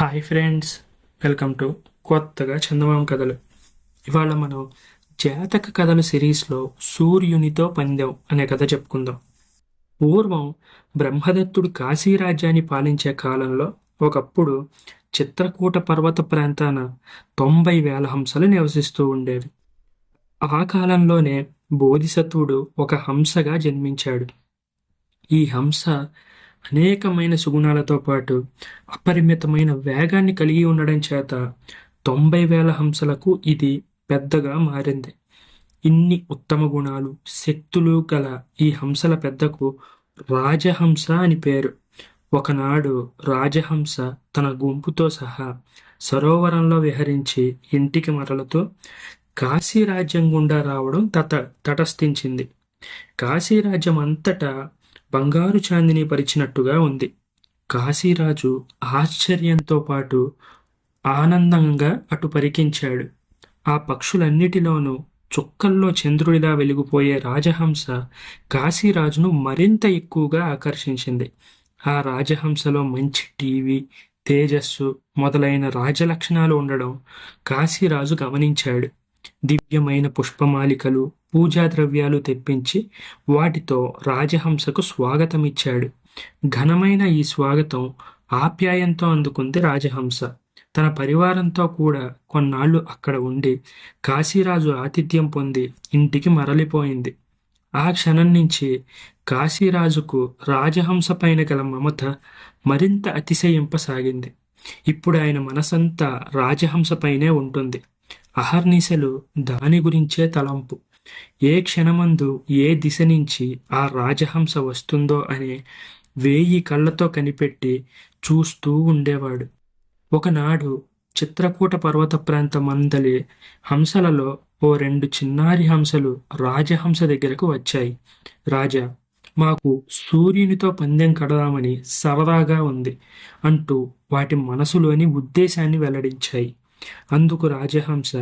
Hi friends welcome to కొత్తగా చందమామ కథలు. ఇవాళ మనం జాతక కథల సిరీస్లో సూర్యునితో పందెం అనే కథ చెప్పుకుందాం. పూర్వం బ్రహ్మదత్తుడు కాశీ రాజ్యాన్ని పాలించే కాలంలో ఒకప్పుడు చిత్రకూట పర్వత ప్రాంతాన తొంభై వేల హంసలు నివసిస్తూ ఉండేవి. ఆ కాలంలోనే బోధిసత్వుడు ఒక హంసగా జన్మించాడు. ఈ హంస అనేకమైన సుగుణాలతో పాటు అపరిమితమైన వేగాన్ని కలిగి ఉండడం చేత తొంభై వేల హంసలకు ఇది పెద్దగా మారింది. ఇన్ని ఉత్తమ గుణాలు శక్తులు గల ఈ హంసల పెద్దకు రాజహంస అని పేరు. ఒకనాడు రాజహంస తన గుంపుతో సహా సరోవరంలో విహరించి ఇంటికి మరలతో కాశీ రాజ్యం గుండా రావడం తట తటస్థించింది. కాశీ రాజ్యం అంతటా బంగారు చాందిని పరిచినట్టుగా ఉంది. కాశీరాజు ఆశ్చర్యంతో పాటు ఆనందంగా అటు పరికించాడు. ఆ పక్షులన్నిటిలోనూ చుక్కల్లో చంద్రుడిలా వెలిగిపోయే రాజహంస కాశీరాజును మరింత ఎక్కువగా ఆకర్షించింది. ఆ రాజహంసలో మంచి టీవీ తేజస్సు మొదలైన రాజలక్షణాలు ఉండడం కాశీరాజు గమనించాడు. దివ్యమైన పుష్పమాలికలు పూజా ద్రవ్యాలు తెప్పించి వాటితో రాజహంసకు స్వాగతం ఇచ్చాడు ఘనమైన ఈ స్వాగతం ఆప్యాయంతో అందుకుంది రాజహంస. తన పరివారంతో కూడా కొన్నాళ్ళు అక్కడ ఉండి కాశీరాజు ఆతిథ్యం పొంది ఇంటికి మరలిపోయింది. ఆ క్షణం నుంచి కాశీరాజుకు రాజహంస పైన గల మమత మరింత అతిశయింపసాగింది. ఇప్పుడు ఆయన మనసంతా రాజహంసపైనే ఉంటుంది. అహర్నిశలు దాని గురించే తలంపు. ఏ క్షణమందు ఏ దిశ నుంచి ఆ రాజహంస వస్తుందో అనే వేయి కళ్ళతో కనిపెట్టి చూస్తూ ఉండేవాడు. ఒకనాడు చిత్రకూట పర్వత ప్రాంతం అందలి హంసలలో ఓ రెండు చిన్నారి హంసలు రాజహంస దగ్గరకు వచ్చాయి. రాజా మాకు సూర్యునితో పందెం కడదామని సరదాగా ఉంది అంటూ వాటి మనసులోని ఉద్దేశాన్ని వెల్లడించాయి. అందుకు రాజహంస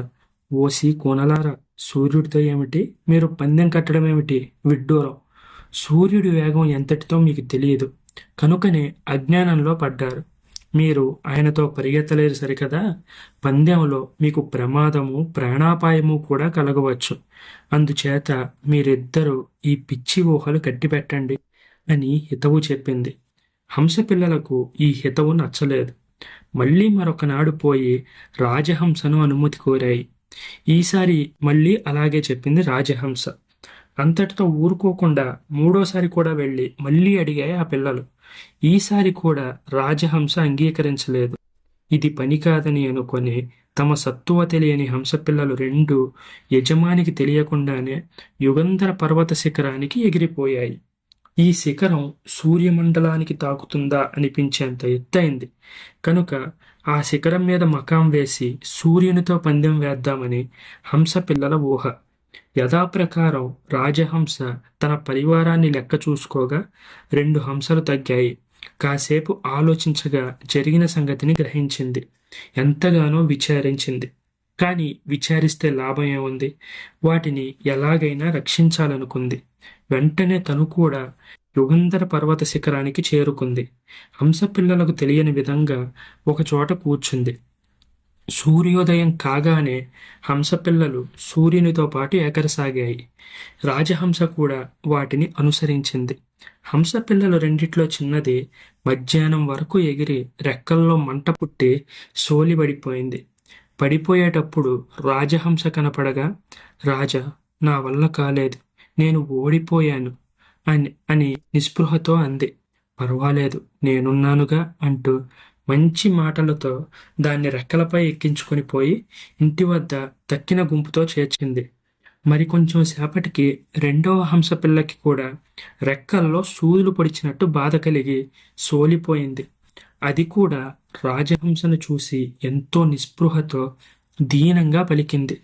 ఓసి కోనలారా సూర్యుడితో ఏమిటి? మీరు పందెం కట్టడం ఏమిటి? విడ్డూరం. సూర్యుడి వేగం ఎంతటితో మీకు తెలియదు. కనుకనే అజ్ఞానంలో పడ్డారు. మీరు ఆయనతో పరిగెత్తలేరు సరికదా? పందెంలో మీకు ప్రమాదము ప్రాణాపాయము కూడా కలగవచ్చు. అందుచేత మీరిద్దరూ ఈ పిచ్చి ఊహలు కట్టిపెట్టండి అని హితవు చెప్పింది. హంస పిల్లలకు ఈ హితవు నచ్చలేదు. మళ్ళీ మరొకనాడు పోయి రాజహంసను అనుమతి కోరాయి. ఈసారి మళ్ళీ అలాగే చెప్పింది రాజహంస. అంతటితో ఊరుకోకుండా మూడోసారి కూడా వెళ్ళి మళ్ళీ అడిగాయి ఆ పిల్లలు. ఈసారి కూడా రాజహంస అంగీకరించలేదు. ఇది పని కాదని అనుకొని తమ సత్తువ తెలియని హంస పిల్లలు రెండు యజమానికి తెలియకుండానే యుగంధర పర్వత శిఖరానికి ఎగిరిపోయాయి. ఈ శిఖరం సూర్యమండలానికి తాకుతుందా అనిపించేంత ఎత్తైంది. కనుక ఆ శిఖరం మీద మకాం వేసి సూర్యునితో పందెం వేద్దామని హంస పిల్లల ఊహ. యథాప్రకారం రాజహంస తన పరివారాన్ని లెక్క చూసుకోగా రెండు హంసలు తగ్గాయి. కాసేపు ఆలోచించగా జరిగిన సంగతిని గ్రహించింది. ఎంతగానో విచారించింది. కానీ విచారిస్తే లాభం ఏముంది? వాటిని ఎలాగైనా రక్షించాలనుకుంది. వెంటనే తను కూడా యుగంధర పర్వత శిఖరానికి చేరుకుంది. హంస పిల్లలకు తెలియని విధంగా ఒకచోట కూర్చుంది. సూర్యోదయం కాగానే హంసపిల్లలు సూర్యునితో పాటు ఎగరసాగాయి. రాజహంస కూడా వాటిని అనుసరించింది. హంసపిల్లలు రెండిట్లో చిన్నది మధ్యాహ్నం వరకు ఎగిరి రెక్కల్లో మంట పుట్టి సోలిబడిపోయింది. పడిపోయేటప్పుడు రాజహంస కనపడగా రాజా నా వల్ల కాలేదు. నేను ఓడిపోయాను. అని అని నిస్పృహతో అంది. పర్వాలేదు నేనున్నానుగా అంటూ మంచి మాటలతో దాన్ని రెక్కలపై ఎక్కించుకొని పోయి ఇంటి వద్ద తక్కిన గుంపుతో చేర్చింది. మరి కొంచెం సేపటికి రెండవ హంస పిల్లకి కూడా రెక్కల్లో సూదులు పొడిచినట్టు బాధ కలిగి సోలిపోయింది. అది కూడా రాజహంసను చూసి ఎంతో నిస్పృహతో దీనంగా పలికింది.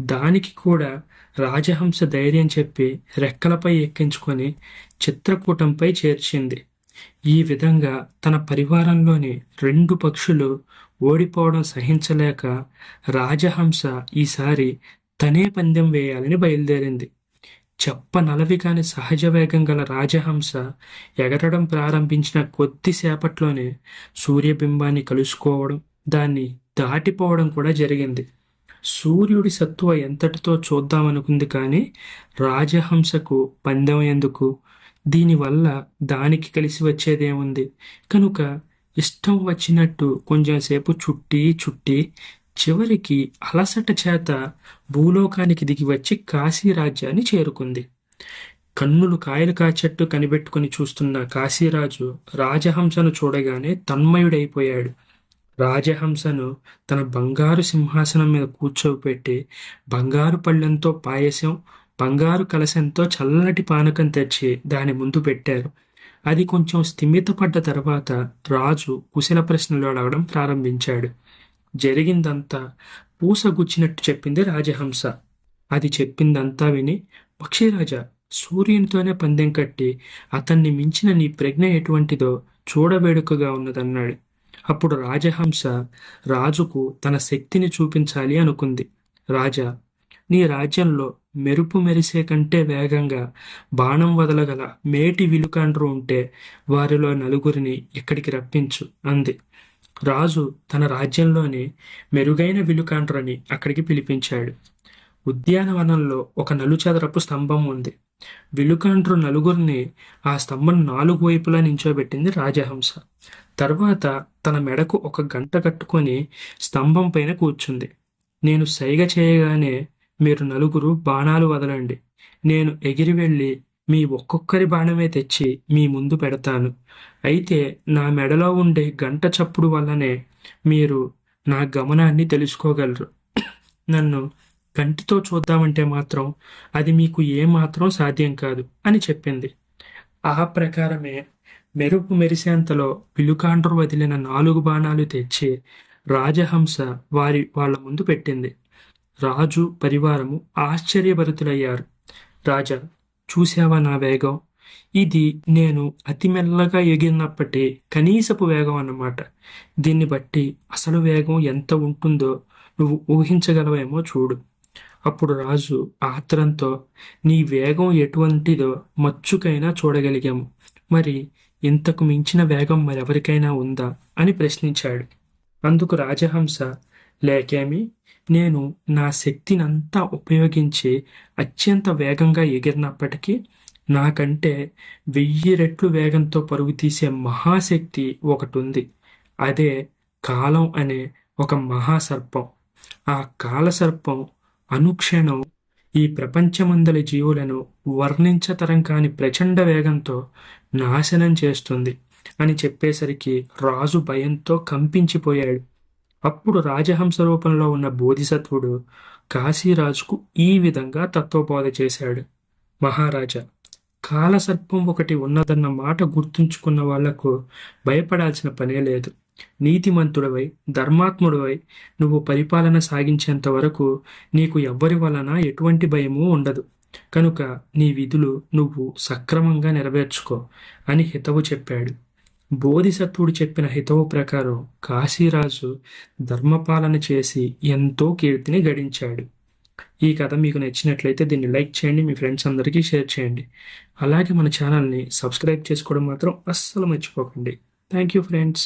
దానికి కూడా రాజహంస ధైర్యం చెప్పి రెక్కలపై ఎక్కించుకొని చిత్రకూటంపై చేర్చింది. ఈ విధంగా తన పరివారంలోని రెండు పక్షులు ఓడిపోవడం సహించలేక రాజహంస ఈసారి తనే పందెం వేయాలని బయలుదేరింది. చెప్ప నలవి కాని సహజ వేగం గల రాజహంస ఎగరడం ప్రారంభించిన కొద్దిసేపట్లోనే సూర్యబింబాన్ని కలుసుకోవడం దాన్ని దాటిపోవడం కూడా జరిగింది. సూర్యుడి సత్తువ ఎంతటితో చూద్దామనుకుంది కానీ రాజహంసకు పందెం ఎందుకు? దీనివల్ల దానికి కలిసి వచ్చేదేముంది? కనుక ఇష్టం వచ్చినట్టు కొంచెంసేపు చుట్టి చుట్టి చివరికి అలసట చేత భూలోకానికి దిగి వచ్చి కాశీ రాజ్యాన్ని చేరుకుంది. కన్నులు కాయలు కాచెట్టు కనిపెట్టుకుని చూస్తున్న కాశీరాజు రాజహంసను చూడగానే తన్మయుడైపోయాడు. రాజహంసను తన బంగారు సింహాసనం మీద కూర్చోబెట్టి బంగారు పళ్ళెంతో పాయసం బంగారు కలశంతో చల్లటి పానకం తెచ్చి దాని ముందు పెట్టారు. అది కొంచెం స్థిమితపడ్డ తర్వాత రాజు కుశల ప్రశ్నలు అడగడం ప్రారంభించాడు. జరిగిందంతా పూసగుచ్చినట్టు చెప్పింది రాజహంస. అది చెప్పిందంతా విని పక్షిరాజా సూర్యునితోనే పందెం కట్టి అతన్ని మించిన నీ ప్రజ్ఞ ఎటువంటిదో చూడవేడుకగా ఉన్నదన్నాడు. అప్పుడు రాజహంస రాజుకు తన శక్తిని చూపించాలి అనుకుంది. రాజా నీ రాజ్యంలో మెరుపు మెరిసే కంటే వేగంగా బాణం వదలగల మేటి విలుకాండ్రు ఉంటే వారిలో నలుగురిని ఇక్కడికి రప్పించు అంది. రాజు తన రాజ్యంలోని మెరుగైన విలుకాండ్రని అక్కడికి పిలిపించాడు. ఉద్యానవనంలో ఒక నలుచదరపు స్తంభం ఉంది. విలుకాండ్రు నలుగురిని ఆ స్తంభం నాలుగు వైపులా నించోబెట్టింది రాజహంస. తర్వాత తన మెడకు ఒక గంట కట్టుకొని స్తంభం పైన కూర్చుంది. నేను సైగ చేయగానే మీరు నలుగురు బాణాలు వదలండి. నేను ఎగిరి వెళ్ళి మీ ఒక్కొక్కరి బాణమే తెచ్చి మీ ముందు పెడతాను. అయితే నా మెడలో ఉండే గంట చప్పుడు వల్లనే మీరు నా గమనాన్ని తెలుసుకోగలరు. నన్ను కంటితో చూద్దామంటే మాత్రం అది మీకు ఏమాత్రం సాధ్యం కాదు అని చెప్పింది. ఆ ప్రకారమే మెరుపు మెరిసేంతలో పిలుకాండ్రు వదిలిన నాలుగు బాణాలు తెచ్చి రాజహంస వారి వాళ్ళ ముందు పెట్టింది. రాజు పరివారము ఆశ్చర్యభరితులయ్యారు. రాజా చూసావా నా వేగం? ఇది నేను అతి మెల్లగా ఎగిరినప్పటి కనీసపు వేగం అన్నమాట. దీన్ని బట్టి అసలు వేగం ఎంత ఉంటుందో నువ్వు ఊహించగలవేమో చూడు. అప్పుడు రాజు ఆత్రంతో నీ వేగం ఎటువంటిదో మచ్చుకైనా చూడగలిగాము. మరి ఇంతకు మించిన వేగం మరెవరికైనా ఉందా? అని ప్రశ్నించాడు. అందుకు రాజహంస లేకేమి నేను నా శక్తినంతా ఉపయోగించి అత్యంత వేగంగా ఎగిరినప్పటికీ నాకంటే వెయ్యి రెట్లు వేగంతో పరుగు తీసే మహాశక్తి ఒకటి ఉంది అదే కాలం అనే ఒక మహాసర్పం. ఆ కాలసర్పం అనుక్షణం ఈ ప్రపంచమందలి జీవులను వర్ణించతరం కాని ప్రచండ వేగంతో నాశనం చేస్తుంది అని చెప్పేసరికి రాజు భయంతో కంపించిపోయాడు. అప్పుడు రాజహంస రూపంలో ఉన్న బోధిసత్వుడు కాశీరాజుకు ఈ విధంగా తత్వబోధ చేశాడు. మహారాజా కాలసర్పం ఒకటి ఉన్నదన్న మాట గుర్తుంచుకున్న వాళ్ళకు భయపడాల్సిన పనే లేదు. నీతిమంతుడవై ధర్మాత్ముడవై నువ్వు పరిపాలన సాగించేంత వరకు నీకు ఎవ్వరి వలన ఎటువంటి భయము ఉండదు. కనుక నీ విధులు నువ్వు సక్రమంగా నెరవేర్చుకో అని హితవు చెప్పాడు. బోధిసత్వుడు చెప్పిన హితవు ప్రకారం కాశీరాజు ధర్మపాలన చేసి ఎంతో కీర్తిని గడించాడు. ఈ కథ మీకు నచ్చినట్లయితే దీన్ని లైక్ చేయండి మీ ఫ్రెండ్స్ అందరికీ షేర్ చేయండి. అలాగే మన ఛానల్ని సబ్స్క్రైబ్ చేసుకోవడం మాత్రం అస్సలు మర్చిపోకండి. Thank you friends.